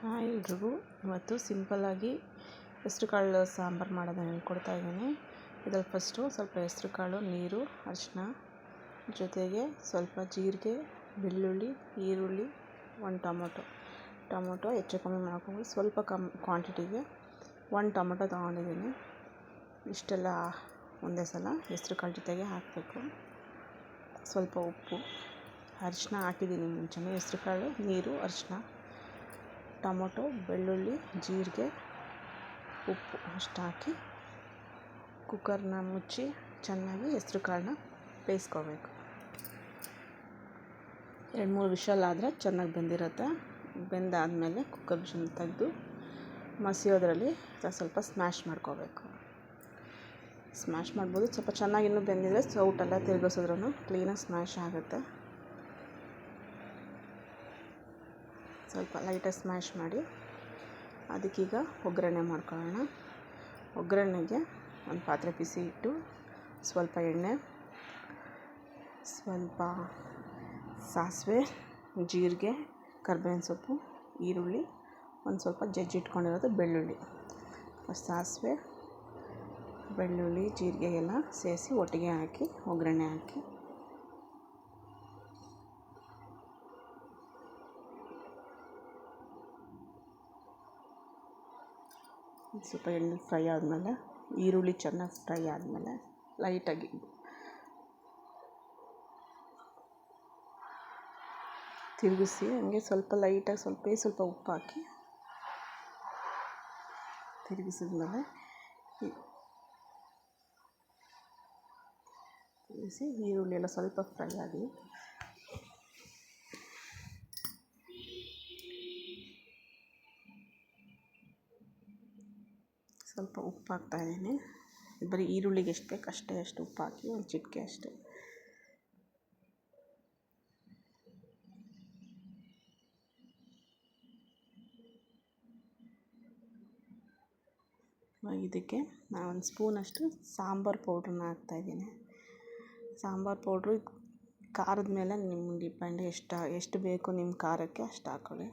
Hi ಎಲ್ರಿಗೂ. ಇವತ್ತು ಸಿಂಪಲ್ಲಾಗಿ ಹೆಸ್ರು ಕಾಳು ಸಾಂಬಾರು ಮಾಡೋದು ಹೇಳ್ಕೊಡ್ತಾ ಇದ್ದೀನಿ. ಇದ್ರಲ್ಲಿ ಫಸ್ಟು ಸ್ವಲ್ಪ ಹೆಸ್ರು ಕಾಳು ನೀರು ಅರಿಶಿನ ಜೊತೆಗೆ ಸ್ವಲ್ಪ ಜೀರಿಗೆ, ಬೆಳ್ಳುಳ್ಳಿ, ಈರುಳ್ಳಿ, ಒಂದು ಟೊಮೊಟೊ. ಟೊಮೊಟೊ ಹೆಚ್ಚು ಕಮ್ಮಿ ಮಾಡ್ಕೊಂಡು ಸ್ವಲ್ಪ ಕಮ್ ಕ್ವಾಂಟಿಟಿಗೆ ಒಂದು ಟೊಮೊಟೊ ತೊಗೊಂಡಿದ್ದೀನಿ. ಇಷ್ಟೆಲ್ಲ ಒಂದೇ ಸಲ ಹೆಸ್ರು ಕಾಳು ಜೊತೆಗೆ ಹಾಕಬೇಕು. ಸ್ವಲ್ಪ ಉಪ್ಪು ಅರಿಶಿನ ಹಾಕಿದ್ದೀನಿ ಮುಂಚೆನೇ ಹೆಸ್ರು ಕಾಳು ನೀರು ಅರಿಶಿನ ಟೊಮೊಟೊ, ಬೆಳ್ಳುಳ್ಳಿ, ಜೀರಿಗೆ, ಉಪ್ಪು ಅಷ್ಟು ಹಾಕಿ ಕುಕ್ಕರ್ನ ಮುಚ್ಚಿ ಚೆನ್ನಾಗಿ ಹೆಸ್ರು ಕಾಳನ್ನ ಬೇಯಿಸ್ಕೋಬೇಕು. ಎರಡು ಮೂರು ವಿಷಲ್ ಆದರೆ ಚೆನ್ನಾಗಿ ಬೆಂದಿರುತ್ತೆ. ಬೆಂದಾದಮೇಲೆ ಕುಕ್ಕರ್ ವಿಷಲ್ ತೆಗೆದು ಮಸಿಯೋದ್ರಲ್ಲಿ ಸ್ವಲ್ಪ ಸ್ಮ್ಯಾಶ್ ಮಾಡ್ಕೋಬೇಕು. ಸ್ಮ್ಯಾಶ್ ಮಾಡ್ಬೋದು. ಸ್ವಲ್ಪ ಚೆನ್ನಾಗಿ ಇನ್ನೂ ಬೆಂದಿದ್ರೆ ಸೌಟೆಲ್ಲ ತಿರುಗಿಸಿದ್ರೂ ಕ್ಲೀನಾಗಿ ಸ್ಮ್ಯಾಶ್ ಆಗುತ್ತೆ. ಸ್ವಲ್ಪ ಲೈಟಾಗಿ ಸ್ಮ್ಯಾಶ್ ಮಾಡಿ ಅದಕ್ಕೀಗ ಒಗ್ಗರಣೆ ಮಾಡ್ಕೊಳ್ಳೋಣ. ಒಗ್ಗರಣೆಗೆ ಒಂದು ಪಾತ್ರೆ ಬಿಸಿ ಇಟ್ಟು ಸ್ವಲ್ಪ ಎಣ್ಣೆ, ಸ್ವಲ್ಪ ಸಾಸಿವೆ, ಜೀರಿಗೆ, ಕರ್ಬೇವಿನ ಸೊಪ್ಪು, ಈರುಳ್ಳಿ, ಒಂದು ಸ್ವಲ್ಪ ಜಜ್ಜಿಟ್ಕೊಂಡಿರೋದು ಬೆಳ್ಳುಳ್ಳಿ. ಸಾಸಿವೆ, ಬೆಳ್ಳುಳ್ಳಿ, ಜೀರಿಗೆ ಎಲ್ಲ ಸೇರಿಸಿ ಒಟ್ಟಿಗೆ ಹಾಕಿ, ಒಗ್ಗರಣೆ ಹಾಕಿ. ಸ್ವಲ್ಪ ಎಣ್ಣೆ ಫ್ರೈ ಆದಮೇಲೆ, ಈರುಳ್ಳಿ ಚೆನ್ನಾಗಿ ಫ್ರೈ ಆದಮೇಲೆ ಲೈಟಾಗಿ ತಿರುಗಿಸಿ, ಹಂಗೆ ಸ್ವಲ್ಪ ಲೈಟಾಗಿ ಸ್ವಲ್ಪ ಸ್ವಲ್ಪ ಉಪ್ಪು ಹಾಕಿ ತಿರುಗಿಸಿದ್ಮೇಲೆ ತಿರುಗಿಸಿ ಈರುಳ್ಳಿ ಎಲ್ಲ ಸ್ವಲ್ಪ ಫ್ರೈ ಆಗಲಿ ಸ್ವಲ್ಪ ಉಪ್ಪು ಹಾಕ್ತಾ ಇದ್ದೀನಿ. ಬರೀ ಈರುಳ್ಳಿಗೆ ಎಷ್ಟು ಬೇಕು ಅಷ್ಟೇ, ಅಷ್ಟು ಉಪ್ಪು ಹಾಕಿ ಒಂದು ಚಿಟಿಕೆ ಅಷ್ಟೇ. ಇದಕ್ಕೆ ನಾನು ಒಂದು ಸ್ಪೂನಷ್ಟು ಸಾಂಬಾರು ಪೌಡ್ರನ್ನ ಹಾಕ್ತಾಯಿದ್ದೀನಿ ಸಾಂಬಾರು ಪೌಡ್ರು ಖಾರದ ಮೇಲೆ ನಿಮ್ಗೆ ಡಿಪೆಂಡ್ ಎಷ್ಟು ಎಷ್ಟು ಬೇಕು ನಿಮ್ಮ ಖಾರಕ್ಕೆ ಅಷ್ಟು ಹಾಕ್ಕೊಳ್ಳಿ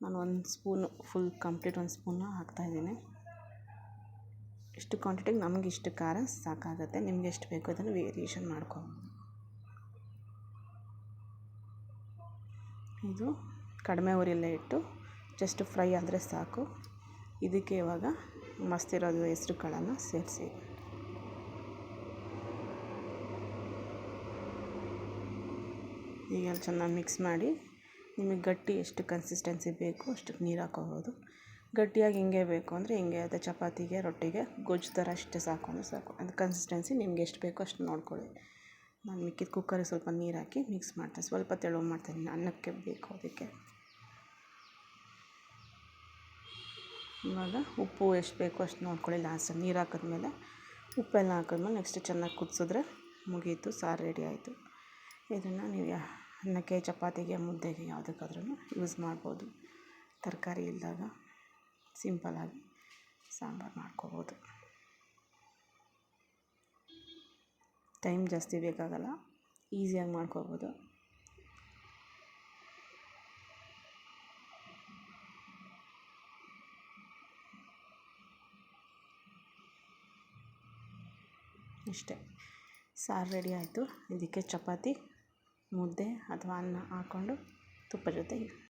ನಾನು ಒಂದು ಸ್ಪೂನು ಫುಲ್ ಕಂಪ್ಲೀಟ್ ಒಂದು ಸ್ಪೂನ್ ಹಾಕ್ತಾಯಿದ್ದೀನಿ ಇಷ್ಟು ಕ್ವಾಂಟಿಟಿಗೆ ನಮ್ಗೆ ಇಷ್ಟು ಖಾರ ಸಾಕಾಗುತ್ತೆ. ನಿಮ್ಗೆ ಎಷ್ಟು ಬೇಕು ಅದನ್ನು ವೇರಿಯೇಷನ್ ಮಾಡ್ಕೊಬೋದು ಇದು ಕಡಿಮೆ ಉರಿಯಲ್ಲೇ ಇಟ್ಟು ಜಸ್ಟ್ ಫ್ರೈ ಆದರೆ ಸಾಕು. ಇದಕ್ಕೆ ಇವಾಗ ಮಸ್ತಿರೋದು ಹೆಸ್ರು ಕಾಳನ್ನು ಸೇರಿಸಿ. ಈಗ ಚೆನ್ನಾಗಿ ಮಿಕ್ಸ್ ಮಾಡಿ ನಿಮಗೆ ಗಟ್ಟಿ ಎಷ್ಟು ಕನ್ಸಿಸ್ಟೆನ್ಸಿ ಬೇಕು ಅಷ್ಟಕ್ಕೆ ನೀರು ಹಾಕೋಬೋದು ಗಟ್ಟಿಯಾಗಿ ಹಿಂಗೆ ಬೇಕು ಅಂದರೆ ಹಿಂಗೆ ಅದೇ ಚಪಾತಿಗೆ, ರೊಟ್ಟಿಗೆ, ಗೊಜ್ಜು ಥರ ಅಷ್ಟೇ ಸಾಕು ಅಂದರೆ ಸಾಕು. ಅದು ಕನ್ಸಿಸ್ಟೆನ್ಸಿ ನಿಮ್ಗೆ ಎಷ್ಟು ಬೇಕೋ ಅಷ್ಟು ನೋಡ್ಕೊಳ್ಳಿ. ನಾನು ಮಿಕ್ಕಿದ ಕುಕ್ಕರಿಗೆ ಸ್ವಲ್ಪ ನೀರು ಹಾಕಿ ಮಿಕ್ಸ್ ಮಾಡ್ತೀನಿ. ಸ್ವಲ್ಪ ತೆಳು ಮಾಡ್ತೀನಿ ಅನ್ನಕ್ಕೆ ಬೇಕು ಅದಕ್ಕೆ. ಇವಾಗ ಉಪ್ಪು ಎಷ್ಟು ಬೇಕೋ ಅಷ್ಟು ನೋಡ್ಕೊಳ್ಳಿ ಲಾಸ್ಟ್ ನೀರು ಹಾಕಿದ್ಮೇಲೆ ಉಪ್ಪೆಲ್ಲ ಹಾಕಿದ್ಮೇಲೆ ನೆಕ್ಸ್ಟ್ ಚೆನ್ನಾಗಿ ಕುದಿಸಿದ್ರೆ ಮುಗೀತು, ಸಾರು ರೆಡಿ ಆಯಿತು. ಇದನ್ನು ನೀವು ಅನ್ನಕ್ಕೆ, ಚಪಾತಿಗೆ, ಮುದ್ದೆಗೆ ಯಾವುದಕ್ಕಾದ್ರೂ ಯೂಸ್ ಮಾಡ್ಬೋದು. ತರಕಾರಿ ಇಲ್ಲದಾಗ ಸಿಂಪಲ್ಲಾಗಿ ಸಾಂಬಾರು ಮಾಡ್ಕೋಬೋದು. ಟೈಮ್ ಜಾಸ್ತಿ ಬೇಕಾಗಲ್ಲ, ಈಸಿಯಾಗಿ ಮಾಡ್ಕೋಬೋದು. ಇಷ್ಟೇ. ಸಾರು ರೆಡಿ ಆಯಿತು. ಇದಕ್ಕೆ ಚಪಾತಿ, ಮುದ್ದೆ ಅಥವಾ ಅನ್ನ ಹಾಕ್ಕೊಂಡು ತುಪ್ಪ ಜೊತೆ